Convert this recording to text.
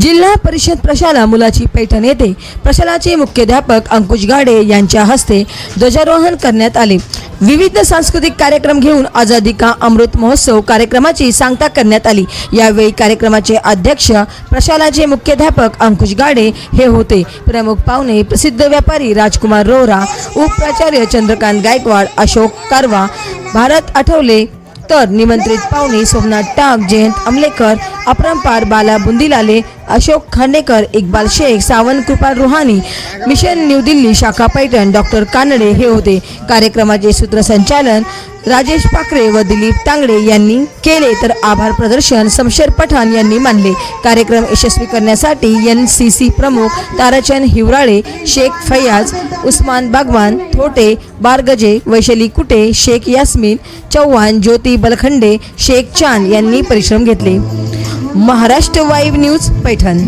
जिल्हा परिषद प्रशाला मुलाची पैठण येथे प्रशालाचे मुख्याध्यापक अंकुश गाडे यांच्या हस्ते ध्वजारोहण करण्यात आले. विविध सांस्कृतिक कार्यक्रम घेऊन आझादी का अमृत महोत्सव कार्यक्रमाची सांगता करण्यात आली. यावेळी कार्यक्रमाचे अध्यक्ष प्रशालाचे मुख्याध्यापक अंकुश गाडे हे होते. प्रमुख पाहुणे प्रसिद्ध व्यापारी राजकुमार रोहरा उपप्राचार्य चंद्रकांत गायकवाड अशोक कारवा भारत आठवले तर निमंत्रित पाहुणे सोमनाथ टाक जयंत अमलेकर अपरंपार बाला बुंदीलाले अशोक खांडेकर इक्बाल शेख सावंत कृपाल रुहानी मिशन न्यू दिल्ली शाखा पैठण डॉक्टर कानडे हे होते. कार्यक्रमाचे सूत्रसंचालन राजेश पाकरे व दिलीप तांगडे यांनी केले. तर आभार प्रदर्शन समशेर पठाण यांनी मानले. कार्यक्रम यशस्वी करण्यासाठी एन सी सी प्रमुख ताराचंद हिवराळे शेख फैयाज उस्मान बागवान थोटे बारगजे वैशाली कुटे शेख यास्मिन चव्हाण ज्योती बलखंडे शेख चांद यांनी परिश्रम घेतले. महाराष्ट्र वाईव्ह न्यूज पैठण.